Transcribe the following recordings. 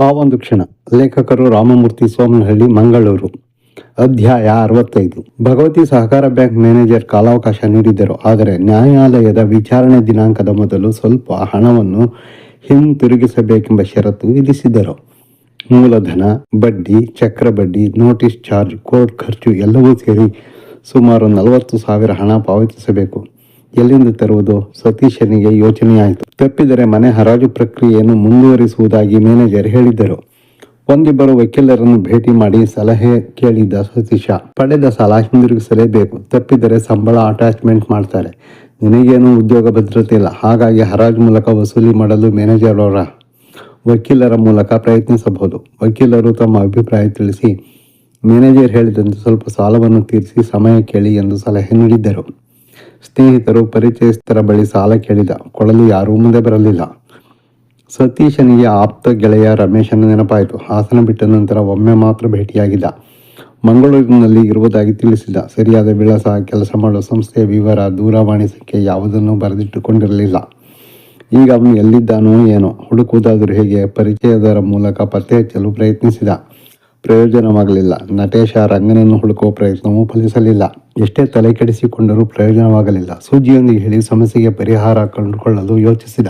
ಆ ಒಂದು ಕ್ಷಣ ಲೇಖಕರು ರಾಮಮೂರ್ತಿ ಸೋಮನಹಳ್ಳಿ, ಮಂಗಳೂರು. ಅಧ್ಯಾಯ ಅರವತ್ತೈದು. ಭಗವತಿ ಸಹಕಾರ ಬ್ಯಾಂಕ್ ಮ್ಯಾನೇಜರ್ ಕಾಲಾವಕಾಶ ನೀಡಿದ್ದರು. ಆದರೆ ನ್ಯಾಯಾಲಯದ ವಿಚಾರಣೆ ದಿನಾಂಕದ ಮೊದಲು ಸ್ವಲ್ಪ ಹಣವನ್ನು ಹಿಂತಿರುಗಿಸಬೇಕೆಂಬ ಷರತ್ತು ವಿಧಿಸಿದ್ದರು. ಮೂಲಧನ, ಬಡ್ಡಿ, ಚಕ್ರ ಬಡ್ಡಿ, ನೋಟಿಸ್ ಚಾರ್ಜ್, ಕೋರ್ಟ್ ಖರ್ಚು ಎಲ್ಲವೂ ಸೇರಿ ಸುಮಾರು ನಲವತ್ತು ಸಾವಿರ ಹಣ ಪಾವತಿಸಬೇಕು. ಎಲ್ಲಿಂದ ತರುವುದು? ಸತೀಶನಿಗೆ ಯೋಚನೆಯಾಯಿತು. ತಪ್ಪಿದರೆ ಮನೆ ಹರಾಜು ಪ್ರಕ್ರಿಯೆಯನ್ನು ಮುಂದುವರಿಸುವುದಾಗಿ ಮ್ಯಾನೇಜರ್ ಹೇಳಿದ್ದರು. ಒಂದಿಬ್ಬರು ವಕೀಲರನ್ನು ಭೇಟಿ ಮಾಡಿ ಸಲಹೆ ಕೇಳಿದ್ದ ಸತೀಶ, ಪಡೆದ ಸಾಲ ಹಿಂದಿರುಗಿಸಲೇಬೇಕು. ತಪ್ಪಿದರೆ ಸಂಬಳ ಅಟ್ಯಾಚ್ಮೆಂಟ್ ಮಾಡ್ತಾರೆ. ನಿನಗೇನು ಉದ್ಯೋಗ ಭದ್ರತೆ ಇಲ್ಲ. ಹಾಗಾಗಿ ಹರಾಜು ಮೂಲಕ ವಸೂಲಿ ಮಾಡಲು ಮ್ಯಾನೇಜರ್ ಅವರ ವಕೀಲರ ಮೂಲಕ ಪ್ರಯತ್ನಿಸಬಹುದು. ವಕೀಲರು ತಮ್ಮ ಅಭಿಪ್ರಾಯ ತಿಳಿಸಿ, ಮ್ಯಾನೇಜರ್ ಹೇಳಿದಂತೆ ಸ್ವಲ್ಪ ಸಾಲವನ್ನು ತೀರಿಸಿ, ಸಮಯ ಕೇಳಿ ಎಂದು ಸಲಹೆ ನೀಡಿದ್ದರು. ಸ್ನೇಹಿತರು ಪರಿಚಯಸ್ಥರ ಬಳಿ ಸಾಲ ಕೇಳಿದ. ಕೊಡಲು ಯಾರೂ ಮುಂದೆ ಬರಲಿಲ್ಲ. ಸತೀಶನಿಗೆ ಆಪ್ತ ಗೆಳೆಯ ರಮೇಶನ ನೆನಪಾಯಿತು. ಹಾಸನ ಬಿಟ್ಟ ನಂತರ ಒಮ್ಮೆ ಮಾತ್ರ ಭೇಟಿಯಾಗಿದ್ದ. ಮಂಗಳೂರಿನಲ್ಲಿ ಇರುವುದಾಗಿ ತಿಳಿಸಿದ. ಸರಿಯಾದ ವಿಳಾಸ, ಕೆಲಸ ಮಾಡುವ ಸಂಸ್ಥೆಯ ವಿವರ, ದೂರವಾಣಿ ಸಂಖ್ಯೆ ಯಾವುದನ್ನು ಬರೆದಿಟ್ಟುಕೊಂಡಿರಲಿಲ್ಲ. ಈಗ ಅವನು ಎಲ್ಲಿದ್ದಾನೋ ಏನೋ. ಹುಡುಕುವುದಾದರೂ ಹೇಗೆ ಪರಿಚಯದರ ಮೂಲಕ ಪತ್ತೆ ಹಚ್ಚಲು ಪ್ರಯತ್ನಿಸಿದ. ಪ್ರಯೋಜನವಾಗಲಿಲ್ಲ. ನಟೇಶ ರಂಗನನ್ನು ಹುಡುಕುವ ಪ್ರಯತ್ನವೂ ಫಲಿಸಲಿಲ್ಲ. ಎಷ್ಟೇ ತಲೆ ಕೆಡಿಸಿಕೊಂಡರೂ ಪ್ರಯೋಜನವಾಗಲಿಲ್ಲ. ಸೂಜಿಯೊಂದಿಗೆ ಹೇಳಿ ಸಮಸ್ಯೆಗೆ ಪರಿಹಾರ ಕಂಡುಕೊಳ್ಳಲು ಯೋಚಿಸಿದ.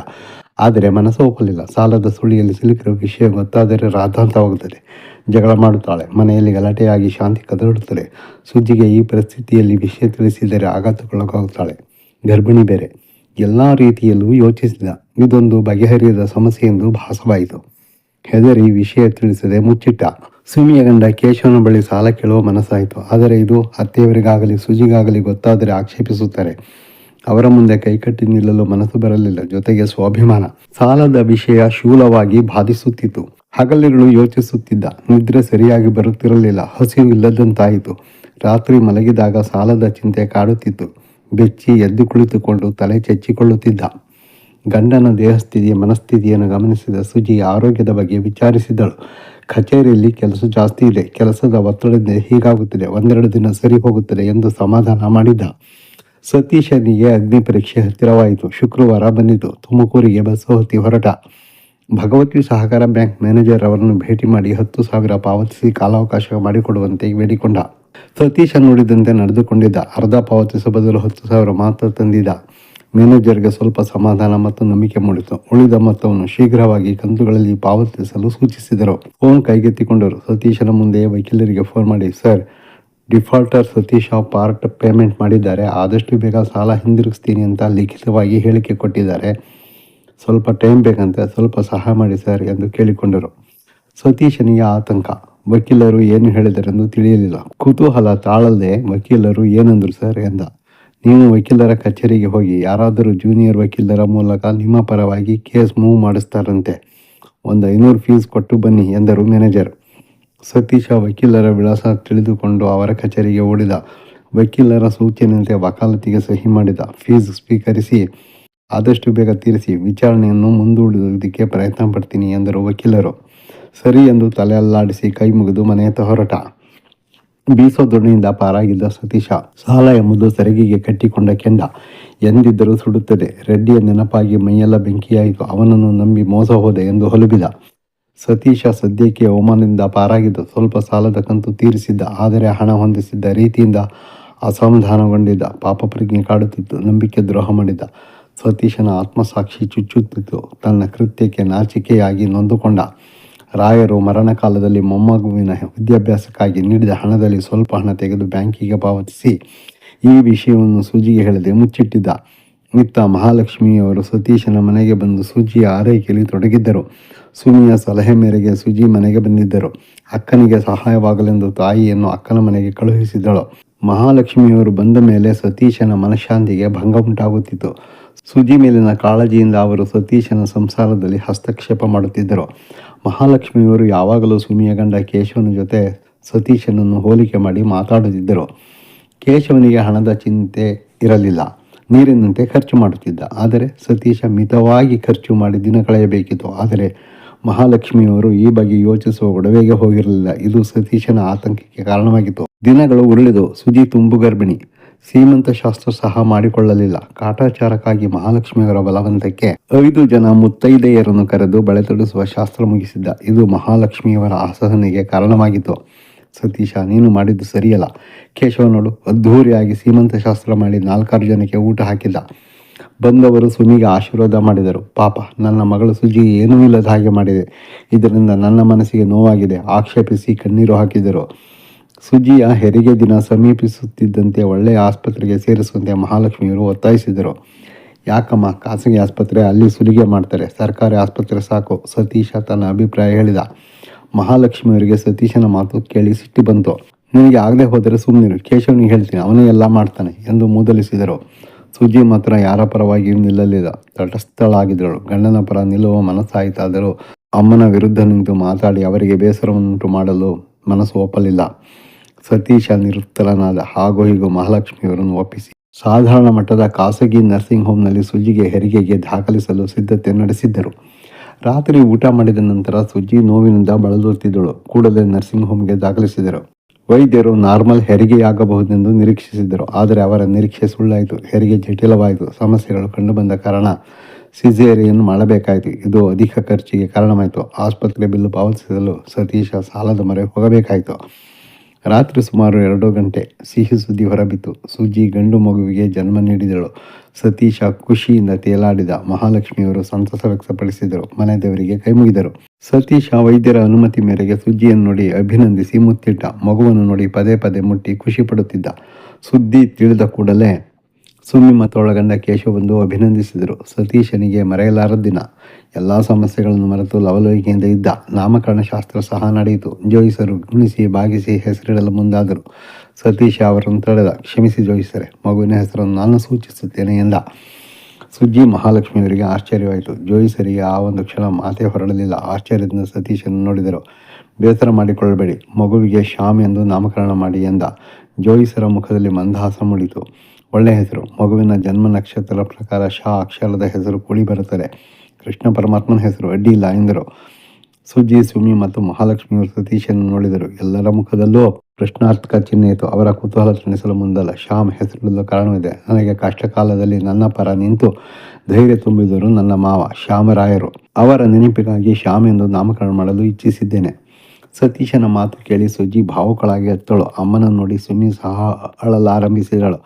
ಆದರೆ ಮನಸ್ಸು ಒಪ್ಪಲಿಲ್ಲ. ಸಾಲದ ಸುಳಿಯಲ್ಲಿ ಸಿಲುಕಿರುವ ವಿಷಯ ಗೊತ್ತಾದರೆ ರಾಧಾಂತವಾಗುತ್ತದೆ. ಜಗಳ ಮಾಡುತ್ತಾಳೆ. ಮನೆಯಲ್ಲಿ ಗಲಾಟೆಯಾಗಿ ಶಾಂತಿ ಕದಡುತ್ತದೆ. ಸುಜ್ಜಿಗೆ ಈ ಪರಿಸ್ಥಿತಿಯಲ್ಲಿ ವಿಷಯ ತಿಳಿಸಿದರೆ ಆಘಾತಕ್ಕೊಳಗಾಗುತ್ತಾಳೆ. ಗರ್ಭಿಣಿ ಬೇರೆ. ಎಲ್ಲ ರೀತಿಯಲ್ಲೂ ಯೋಚಿಸಿದ. ಇದೊಂದು ಬಗೆಹರಿಯದ ಸಮಸ್ಯೆ ಎಂದು ಭಾಸವಾಯಿತು. ಹೆದರಿ ವಿಷಯ ತಿಳಿಸದೆ ಮುಚ್ಚಿಟ್ಟ. ಸುಮಿಯ ಗಂಡ ಕೇಶವನ ಬಳಿ ಸಾಲ ಕೇಳುವ ಮನಸ್ಸಾಯಿತು. ಆದರೆ ಇದು ಅತ್ತೆಯವರಿಗಾಗಲಿ, ಸುಜಿಗಾಗಲಿ ಗೊತ್ತಾದರೆ ಆಕ್ಷೇಪಿಸುತ್ತಾರೆ. ಅವರ ಮುಂದೆ ಕೈಕಟ್ಟಿ ನಿಲ್ಲಲು ಮನಸ್ಸು ಬರಲಿಲ್ಲ. ಜೊತೆಗೆ ಸ್ವಾಭಿಮಾನ. ಸಾಲದ ವಿಷಯ ಶೂಲವಾಗಿ ಬಾಧಿಸುತ್ತಿತ್ತು. ಹಗಲಿರುಳು ಯೋಚಿಸುತ್ತಿದ್ದ. ನಿದ್ರೆ ಸರಿಯಾಗಿ ಬರುತ್ತಿರಲಿಲ್ಲ. ಹಸಿವು ಇಲ್ಲದಂತಾಯಿತು. ರಾತ್ರಿ ಮಲಗಿದಾಗ ಸಾಲದ ಚಿಂತೆ ಕಾಡುತ್ತಿತ್ತು. ಬೆಚ್ಚಿ ಎದ್ದು ಕುಳಿತುಕೊಂಡು ತಲೆ ಚೆಚ್ಚಿಕೊಳ್ಳುತ್ತಿದ್ದ. ಗಂಡನ ದೇಹಸ್ಥಿತಿ ಮನಸ್ಥಿತಿಯನ್ನು ಗಮನಿಸಿದ ಸುಜಿ ಆರೋಗ್ಯದ ಬಗ್ಗೆ ವಿಚಾರಿಸಿದಳು. ಕಚೇರಿಯಲ್ಲಿ ಕೆಲಸ ಜಾಸ್ತಿ ಇದೆ. ಕೆಲಸದ ಒತ್ತಡದಿಂದ ಹೀಗಾಗುತ್ತದೆ. ಒಂದೆರಡು ದಿನ ಸರಿ ಹೋಗುತ್ತದೆ ಎಂದು ಸಮಾಧಾನ ಮಾಡಿದ್ದ ಸತೀಶನಿಗೆ ಅಗ್ನಿ ಪರೀಕ್ಷೆ ಹತ್ತಿರವಾಯಿತು. ಶುಕ್ರವಾರ ಬಂದಿತು. ತುಮಕೂರಿಗೆ ಬಸ್ಸು ಹತ್ತಿ ಹೊರಟ. ಭಗವತಿ ಸಹಕಾರ ಬ್ಯಾಂಕ್ ಮ್ಯಾನೇಜರ್ ಅವರನ್ನು ಭೇಟಿ ಮಾಡಿ ಹತ್ತು ಸಾವಿರ ಪಾವತಿಸಿ ಕಾಲಾವಕಾಶ ಮಾಡಿಕೊಡುವಂತೆ ಬೇಡಿಕೊಂಡ ಸತೀಶ ನೋಡಿದಂತೆ ನಡೆದುಕೊಂಡಿದ್ದ. ಅರ್ಧ ಪಾವತಿಸುವ ಬದಲು ಹತ್ತು ಸಾವಿರ ಮಾತ್ರ ತಂದಿದ್ದ. ಮ್ಯಾನೇಜರ್ಗೆ ಸ್ವಲ್ಪ ಸಮಾಧಾನ ಮತ್ತು ನಂಬಿಕೆ ಮೂಡಿತು. ಉಳಿದ ಮೊತ್ತವನ್ನು ಶೀಘ್ರವಾಗಿ ಕಂತುಗಳಲ್ಲಿ ಪಾವತಿಸಲು ಸೂಚಿಸಿದರು. ಫೋನ್ ಕೈಗೆತ್ತಿಕೊಂಡರು ಸತೀಶನ ಮುಂದೆ ವಕೀಲರಿಗೆ ಫೋನ್ ಮಾಡಿ, sir, defaulter Satish part payment ಮಾಡಿದ್ದಾರೆ. ಆದಷ್ಟು ಬೇಗ ಸಾಲ ಹಿಂದಿರುಗಿಸ್ತೀನಿ ಅಂತ ಲಿಖಿತವಾಗಿ ಹೇಳಿಕೆ ಕೊಟ್ಟಿದ್ದಾರೆ. ಸ್ವಲ್ಪ ಟೈಮ್ ಬೇಕಂತೆ, ಸ್ವಲ್ಪ ಸಹಾಯ ಮಾಡಿ ಸರ್ ಎಂದು ಕೇಳಿಕೊಂಡರು. ಸತೀಶನಿಗೆ ಆತಂಕ. ವಕೀಲರು ಏನು ಹೇಳಿದರೆಂದು ತಿಳಿಯಲಿಲ್ಲ. ಕುತೂಹಲ ತಾಳಲ್ಲದೆ ವಕೀಲರು ಏನಂದರು ಸರ್? ಎಂದ. ನೀವು ವಕೀಲರ ಕಚೇರಿಗೆ ಹೋಗಿ, ಯಾರಾದರೂ ಜೂನಿಯರ್ ವಕೀಲರ ಮೂಲಕ ನಿಮ್ಮ ಪರವಾಗಿ ಕೇಸ್ ಮೂವ್ ಮಾಡಿಸ್ತಾರಂತೆ. ಒಂದು ಐನೂರು ಫೀಸ್ ಕೊಟ್ಟು ಬನ್ನಿ ಎಂದರು ಮ್ಯಾನೇಜರ್ ಸತೀಶ ವಕೀಲರ ವಿಳಾಸ ತಿಳಿದುಕೊಂಡು ಅವರ ಕಚೇರಿಗೆ ಓಡಿದ ವಕೀಲರ ಸೂಚನೆಯಂತೆ ವಕಾಲತಿಗೆ ಸಹಿ ಮಾಡಿದ ಫೀಸ್ ಸ್ವೀಕರಿಸಿ, ಆದಷ್ಟು ಬೇಗ ತೀರಿಸಿ ವಿಚಾರಣೆಯನ್ನು ಮುಂದೂಡುವುದಕ್ಕೆ ಪ್ರಯತ್ನ ಪಡ್ತೀನಿ ಎಂದರು ವಕೀಲರು. ಸರಿ ಎಂದು ತಲೆ ಅಲ್ಲಾಡಿಸಿ ಕೈ ಮುಗಿದು ಮನೆಯತ್ತ ಹೊರಟ. ಬೀಸೋ ದೊಣ್ಣೆಯಿಂದ ಪಾರಾಗಿದ್ದ ಸತೀಶ, ಸಾಲ ಎಂಬುದು ಸೆರಗಿಗೆ ಕಟ್ಟಿಕೊಂಡ ಕೆಂಡ ಎಂದಿದ್ದರೂ ಸುಡುತ್ತದೆ. ರೆಡ್ಡಿಯ ನೆನಪಾಗಿ ಮೈಯೆಲ್ಲ ಬೆಂಕಿಯಾಯಿತು. ಅವನನ್ನು ನಂಬಿ ಮೋಸ ಹೋದೆ ಎಂದು ಹೊಲುಬಿದ. ಸತೀಶ ಸದ್ಯಕ್ಕೆ ಅವಮಾನದಿಂದ ಪಾರಾಗಿದ್ದ, ಸ್ವಲ್ಪ ಸಾಲದ ಕಂತು ತೀರಿಸಿದ್ದ. ಆದರೆ ಹಣ ಹೊಂದಿಸಿದ್ದ ರೀತಿಯಿಂದ ಅಸಮಾಧಾನಗೊಂಡಿದ್ದ. ಪಾಪ ಪ್ರಜ್ಞೆ ಕಾಡುತ್ತಿತ್ತು. ನಂಬಿಕೆ ದ್ರೋಹ ಮಾಡಿದ್ದ ಸತೀಶನ ಆತ್ಮಸಾಕ್ಷಿ ಚುಚ್ಚುತ್ತಿತ್ತು. ತನ್ನ ಕೃತ್ಯಕ್ಕೆ ನಾಚಿಕೆಯಾಗಿ ನೊಂದುಕೊಂಡ. ರಾಯರು ಮರಣಕಾಲದಲ್ಲಿ ಮೊಮ್ಮಗುವಿನ ವಿದ್ಯಾಭ್ಯಾಸಕ್ಕಾಗಿ ನೀಡಿದ ಹಣದಲ್ಲಿ ಸ್ವಲ್ಪ ಹಣ ತೆಗೆದು ಬ್ಯಾಂಕಿಗೆ ಪಾವತಿಸಿ ಈ ವಿಷಯವನ್ನು ಸೂಜಿಗೆ ಹೇಳದೆ ಮುಚ್ಚಿಟ್ಟಿದ್ದ. ಇತ್ತ ಮಹಾಲಕ್ಷ್ಮಿಯವರು ಸತೀಶನ ಮನೆಗೆ ಬಂದು ಸೂಜಿಯ ಆರೈಕೆಯಲ್ಲಿ ತೊಡಗಿದ್ದರು. ಸುನಿಯ ಸಲಹೆ ಮೇರೆಗೆ ಸುಜಿ ಮನೆಗೆ ಬಂದಿದ್ದರು. ಅಕ್ಕನಿಗೆ ಸಹಾಯವಾಗಲೆಂದು ತಾಯಿಯನ್ನು ಅಕ್ಕನ ಮನೆಗೆ ಕಳುಹಿಸಿದಳು ಮಹಾಲಕ್ಷ್ಮಿಯವರು ಬಂದ ಮೇಲೆ ಸತೀಶನ ಮನಃಶಾಂತಿಗೆ ಭಂಗ ಉಂಟಾಗುತ್ತಿತ್ತು. ಸುಜಿ ಮೇಲಿನ ಕಾಳಜಿಯಿಂದ ಅವರು ಸತೀಶನ ಸಂಸಾರದಲ್ಲಿ ಹಸ್ತಕ್ಷೇಪ ಮಾಡುತ್ತಿದ್ದರು. ಮಹಾಲಕ್ಷ್ಮಿಯವರು ಯಾವಾಗಲೂ ಸುಮಿಯ ಗಂಡ ಕೇಶವನ ಜೊತೆ ಸತೀಶನನ್ನು ಹೋಲಿಕೆ ಮಾಡಿ ಮಾತಾಡುತ್ತಿದ್ದರು ಕೇಶವನಿಗೆ ಹಣದ ಚಿಂತೆ ಇರಲಿಲ್ಲ. ನೀರಿನಂತೆ ಖರ್ಚು ಮಾಡುತ್ತಿದ್ದ. ಆದರೆ ಸತೀಶ ಮಿತವಾಗಿ ಖರ್ಚು ಮಾಡಿ ದಿನ ಕಳೆಯಬೇಕಿತ್ತು. ಆದರೆ ಮಹಾಲಕ್ಷ್ಮಿಯವರು ಈ ಬಗ್ಗೆ ಯೋಚಿಸುವ ಒಡವೆಗೆ ಹೋಗಿರಲಿಲ್ಲ. ಇದು ಸತೀಶನ ಆತಂಕಕ್ಕೆ ಕಾರಣವಾಗಿತ್ತು. ದಿನಗಳು ಉರುಳಿದು ಸುಜಿ ತುಂಬು ಗರ್ಭಿಣಿ. ಸೀಮಂತ ಶಾಸ್ತ್ರ ಸಹ ಮಾಡಿಕೊಳ್ಳಲಿಲ್ಲ. ಕಾಟಾಚಾರಕ್ಕಾಗಿ ಮಹಾಲಕ್ಷ್ಮಿಯವರ ಬಲವಂತಕ್ಕೆ ಐದು ಜನ ಮುತ್ತೈದೆಯರನ್ನು ಕರೆದು ಬಳೆ ತೊಡಿಸುವ ಶಾಸ್ತ್ರ ಮುಗಿಸಿದ್ದ. ಇದು ಮಹಾಲಕ್ಷ್ಮಿಯವರ ಅಸಹನೆಗೆ ಕಾರಣವಾಗಿತ್ತು. ಸತೀಶ, ನೀನು ಮಾಡಿದ್ದು ಸರಿಯಲ್ಲ. ಕೇಶವನೋಡು ಅದ್ಧೂರಿಯಾಗಿ ಸೀಮಂತ ಶಾಸ್ತ್ರ ಮಾಡಿ ನಾಲ್ಕಾರು ಜನಕ್ಕೆ ಊಟ ಹಾಕಿದ್ದ. ಬಂದವರು ಸುಮಿಗೆ ಆಶೀರ್ವಾದ ಮಾಡಿದರು. ಪಾಪ, ನನ್ನ ಮಗಳು ಸುಜಿ ಏನೂ ಇಲ್ಲದ ಹಾಗೆ ಮಾಡಿದೆ. ಇದರಿಂದ ನನ್ನ ಮನಸ್ಸಿಗೆ ನೋವಾಗಿದೆ. ಆಕ್ಷೇಪಿಸಿ ಕಣ್ಣೀರು ಹಾಕಿದರು. ಸುಜಿಯ ಹೆರಿಗೆ ದಿನ ಸಮೀಪಿಸುತ್ತಿದ್ದಂತೆ ಒಳ್ಳೆಯ ಆಸ್ಪತ್ರೆಗೆ ಸೇರಿಸುವಂತೆ ಮಹಾಲಕ್ಷ್ಮಿಯವರು ಒತ್ತಾಯಿಸಿದರು. ಯಾಕಮ್ಮ, ಖಾಸಗಿ ಆಸ್ಪತ್ರೆ ಅಲ್ಲಿ ಸುಲಿಗೆ ಮಾಡ್ತಾರೆ. ಸರ್ಕಾರಿ ಆಸ್ಪತ್ರೆ ಸಾಕು, ಸತೀಶ ತನ್ನ ಅಭಿಪ್ರಾಯ ಹೇಳಿದ. ಮಹಾಲಕ್ಷ್ಮಿಯವರಿಗೆ ಸತೀಶನ ಮಾತು ಕೇಳಿ ಸಿಟ್ಟಿ ಬಂತು. ನಿನಗೆ ಆಗದೆ ಹೋದರೆ ಸುಮ್ಮನೆ ಕೇಶವನಿಗೆ ಹೇಳ್ತೀನಿ, ಅವನೇ ಎಲ್ಲ ಮಾಡ್ತಾನೆ ಎಂದು ಮೂದಲಿಸಿದರು. ಸುಜಿ ಮಾತ್ರ ಯಾರ ಪರವಾಗಿಯೂ ನಿಲ್ಲಲಿಲ್ಲ. ತಟಸ್ಥಳಾಗಿದ್ದಳು. ಗಂಡನ ಪರ ನಿಲ್ಲುವ ಮನಸ್ಸಾಯಿತಾದರೂ ಅಮ್ಮನ ವಿರುದ್ಧ ನಿಂತು ಮಾತಾಡಿ ಅವರಿಗೆ ಬೇಸರವನ್ನುಂಟು ಮಾಡಲು ಮನಸ್ಸು ಒಪ್ಪಲಿಲ್ಲ. ಸತೀಶ ನಿರುತ್ತರನಾದ ಹಾಗೂ ಹೀಗೂ ಮಹಾಲಕ್ಷ್ಮಿಯವರನ್ನು ಒಪ್ಪಿಸಿ. ಸಾಧಾರಣ ಮಟ್ಟದ ಖಾಸಗಿ ನರ್ಸಿಂಗ್ ಹೋಮ್ನಲ್ಲಿ ಸುಜಿಗೆ ಹೆರಿಗೆಗೆ ದಾಖಲಿಸಲು ಸಿದ್ಧತೆ ನಡೆಸಿದ್ದರು. ರಾತ್ರಿ ಊಟ ಮಾಡಿದ ನಂತರ ಸುಜಿ ನೋವಿನಿಂದ ಬಳಲುತ್ತಿದ್ದಳು. ಕೂಡಲೇ ನರ್ಸಿಂಗ್ ಹೋಮ್ಗೆ ದಾಖಲಿಸಿದರು. ವೈದ್ಯರು ನಾರ್ಮಲ್ ಹೆರಿಗೆಯಾಗಬಹುದೆಂದು ನಿರೀಕ್ಷಿಸಿದ್ದರು. ಆದರೆ ಅವರ ನಿರೀಕ್ಷೆ ಸುಳ್ಳಾಯಿತು. ಹೆರಿಗೆ ಜಟಿಲವಾಯಿತು. ಸಮಸ್ಯೆಗಳು ಕಂಡುಬಂದ ಕಾರಣ ಸಿಜೇರಿಯನ್ನು ಮಾಡಬೇಕಾಯಿತು. ಇದು ಅಧಿಕ ಖರ್ಚಿಗೆ ಕಾರಣವಾಯಿತು. ಆಸ್ಪತ್ರೆ ಬಿಲ್ಲು ಪಾವತಿಸಲು ಸತೀಶ ಸಾಲದ ಮೊರೆ ಹೋಗಬೇಕಾಯಿತು. ರಾತ್ರಿ ಸುಮಾರು ಎರಡು ಗಂಟೆ ಸಿಹಿ ಸುದ್ದಿ ಹೊರಬಿತ್ತು. ಸುಜಿ ಗಂಡು ಮಗುವಿಗೆ ಜನ್ಮ ನೀಡಿದಳು. ಸತೀಶ ಖುಷಿಯಿಂದ ತೇಲಾಡಿದ ಮಹಾಲಕ್ಷ್ಮಿಯವರು ಸಂತಸ ವ್ಯಕ್ತಪಡಿಸಿದರು. ಮನೆ ದೇವರಿಗೆ ಕೈಮುಗಿದರು ಸತೀಶ ವೈದ್ಯರ ಅನುಮತಿ ಮೇರೆಗೆ ಸುಜ್ಜಿಯನ್ನು ನೋಡಿ ಅಭಿನಂದಿಸಿ ಮುತ್ತಿಟ್ಟ. ಮಗುವನ್ನು ನೋಡಿ ಪದೇ ಪದೇ ಮುಟ್ಟಿ ಖುಷಿ ಪಡುತ್ತಿದ್ದ. ಸುದ್ದಿ ತಿಳಿದ ಕೂಡಲೇ ಸುಮ್ಮಿ ಮತ್ತು ಒಳಗಂಡ ಕೇಶವ ಬಂದು ಅಭಿನಂದಿಸಿದರು. ಸತೀಶನಿಗೆ ಮರೆಯಲಾರದ ದಿನ. ಎಲ್ಲ ಸಮಸ್ಯೆಗಳನ್ನು ಮರೆತು ಲವಲವಿಕೆಯಿಂದ ಇದ್ದ ನಾಮಕರಣ ಶಾಸ್ತ್ರ ಸಹ ನಡೆಯಿತು. ಜೋಯಿಸರು ಗುಣಿಸಿ ಬಾಗಿಸಿ ಹೆಸರಿಡಲು ಮುಂದಾದರು. ಸತೀಶ ಅವರನ್ನು ತಡೆದ. ಕ್ಷಮಿಸಿ ಜೋಯಿಸರೆ. ಮಗುವಿನ ಹೆಸರನ್ನು ನಾನು ಸೂಚಿಸುತ್ತೇನೆ ಎಂದ. ಸುಜ್ಜಿ ಮಹಾಲಕ್ಷ್ಮಿಯವರಿಗೆ ಆಶ್ಚರ್ಯವಾಯಿತು. ಜೋಯಿಸರಿಗೆ ಆ ಒಂದು ಕ್ಷಣ ಮಾತೇ ಹೊರಡಲಿಲ್ಲ. ಆಶ್ಚರ್ಯದಿಂದ ಸತೀಶನ್ನು ನೋಡಿದರು. ಬೇಸರ ಮಾಡಿಕೊಳ್ಳಬೇಡಿ. ಮಗುವಿಗೆ ಶ್ಯಾಮ್ ಎಂದು ನಾಮಕರಣ ಮಾಡಿ ಎಂದ. ಜೋಯಿಸರ ಮುಖದಲ್ಲಿ ಮಂದಹಾಸ ಮೂಡಿತು. ಒಳ್ಳೆಯ ಹೆಸರು. ಮಗುವಿನ ಜನ್ಮ ನಕ್ಷತ್ರ ಪ್ರಕಾರ ಶಾ ಅಕ್ಷರದ ಹೆಸರು ಕೂಡಿ ಬರುತ್ತದೆ. ಕೃಷ್ಣ ಪರಮಾತ್ಮನ ಹೆಸರು ಅಡ್ಡಿಯಿಲ್ಲ ಎಂದರು. ಸುಜ್ಜಿ, ಸುಮಿ ಮತ್ತು ಮಹಾಲಕ್ಷ್ಮಿಯವರು ಸತೀಶನ್ನು ನೋಡಿದರು. ಎಲ್ಲರ ಮುಖದಲ್ಲೂ ಪ್ರಶ್ನಾರ್ಥಕ ಚಿಹ್ನೆ ಇತ್ತು. ಅವರ ಕುತೂಹಲ ತಣಿಸಲು ಮುಂದಲ್ಲ. ಶ್ಯಾಮ್ ಹೆಸರಿಡಲು ಕಾರಣವಿದೆ. ನನಗೆ ಕಷ್ಟಕಾಲದಲ್ಲಿ ನನ್ನ ಪರ ನಿಂತು ಧೈರ್ಯ ತುಂಬಿದರು ನನ್ನ ಮಾವ ಶ್ಯಾಮರಾಯರು. ಅವರ ನೆನಪಿಗಾಗಿ ಶ್ಯಾಮ್ ಎಂದು ನಾಮಕರಣ ಮಾಡಲು ಇಚ್ಛಿಸಿದ್ದೇನೆ. ಸತೀಶನ ಮಾತು ಕೇಳಿ ಸುಜ್ಜಿ ಭಾವುಕಳಾಗಿ ಎತ್ತಳು ಅಮ್ಮನನ್ನು ನೋಡಿ ಸುಮಿ ಸಹ ಅಳಲಾರಂಭಿಸಿದಳು.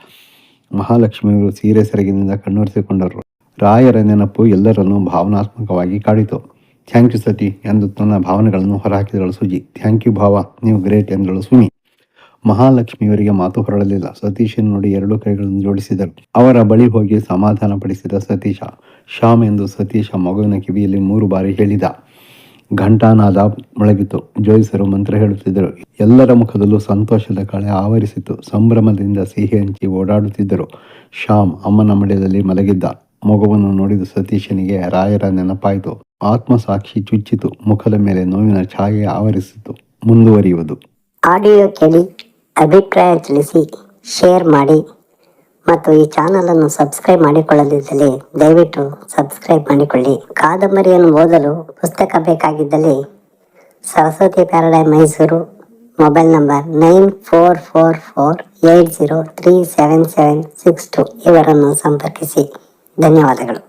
ಮಹಾಲಕ್ಷ್ಮಿಯವರು ಸೀರೆ ಸೆರಗಿನಿಂದ ಕಣ್ಣೊರೆಸಿಕೊಂಡರು. ರಾಯರ ನೆನಪು ಎಲ್ಲರನ್ನೂ ಭಾವನಾತ್ಮಕವಾಗಿ ಕಾಡಿತು. ಥ್ಯಾಂಕ್ ಯು ಸತಿ ಎಂದು ತನ್ನ ಭಾವನೆಗಳನ್ನು ಹೊರಹಾಕಿದಳು ಸುಜಿ. ಥ್ಯಾಂಕ್ ಯು ಭಾವ, ನೀವು ಗ್ರೇಟ್ ಎಂದಳು ಸುಮಿ. ಮಹಾಲಕ್ಷ್ಮಿಯವರಿಗೆ ಮಾತು ಹೊರಡಲಿಲ್ಲ. ಸತೀಶನ್ ನೋಡಿ ಎರಡು ಕೈಗಳನ್ನು ಜೋಡಿಸಿದರು. ಅವರ ಬಳಿ ಹೋಗಿ ಸಮಾಧಾನ ಪಡಿಸಿದ ಸತೀಶ. ಶ್ಯಾಮ್ ಎಂದು ಸತೀಶ ಮಗುವಿನ ಕಿವಿಯಲ್ಲಿ ಮೂರು ಬಾರಿ ಹೇಳಿದ. ಘಂಟಾನಾದ ಮೊಳಗಿತು. ಜೋಯಿಸರು ಮಂತ್ರ ಹೇಳುತ್ತಿದ್ದರು. ಎಲ್ಲರ ಮುಖದಲ್ಲೂ ಸಂತೋಷದ ಕಳೆ ಆವರಿಸಿತು. ಸಂಭ್ರಮದಿಂದ ಸಿಹಿ ಹಂಚಿ ಓಡಾಡುತ್ತಿದ್ದರು. ಶ್ಯಾಮ್ ಅಮ್ಮನ ಮಡ್ಯದಲ್ಲಿ ಮಲಗಿದ್ದ. ಮಗುವನ್ನು ನೋಡಿದ ಸತೀಶನಿಗೆ ರಾಯರ ನೆನಪಾಯಿತು. ಆತ್ಮಸಾಕ್ಷಿ ಚುಚ್ಚಿತು. ಮುಖದ ಮೇಲೆ ನೋವಿನ ಛಾಯೆ ಆವರಿಸಿತು. ಮುಂದುವರಿಯುವುದು. ಆಡಿಯೋ ಕೇಳಿ, ಅಭಿಪ್ರಾಯ ತಿಳಿಸಿ, ಶೇರ್ ಮಾಡಿ. ಮತ್ತು ಈ ಚಾನಲನ್ನು ಸಬ್ಸ್ಕ್ರೈಬ್ ಮಾಡಿಕೊಳ್ಳದಿದ್ದಲ್ಲಿ ದಯವಿಟ್ಟು ಸಬ್ಸ್ಕ್ರೈಬ್ ಮಾಡಿಕೊಳ್ಳಿ. ಕಾದಂಬರಿಯನ್ನು ಓದಲು ಪುಸ್ತಕ ಬೇಕಾಗಿದ್ದಲ್ಲಿ Saraswati paradise Mysuru mobile number nine four four four eight zero three seven seven six two ಇವರನ್ನು ಸಂಪರ್ಕಿಸಿ. ಧನ್ಯವಾದಗಳು.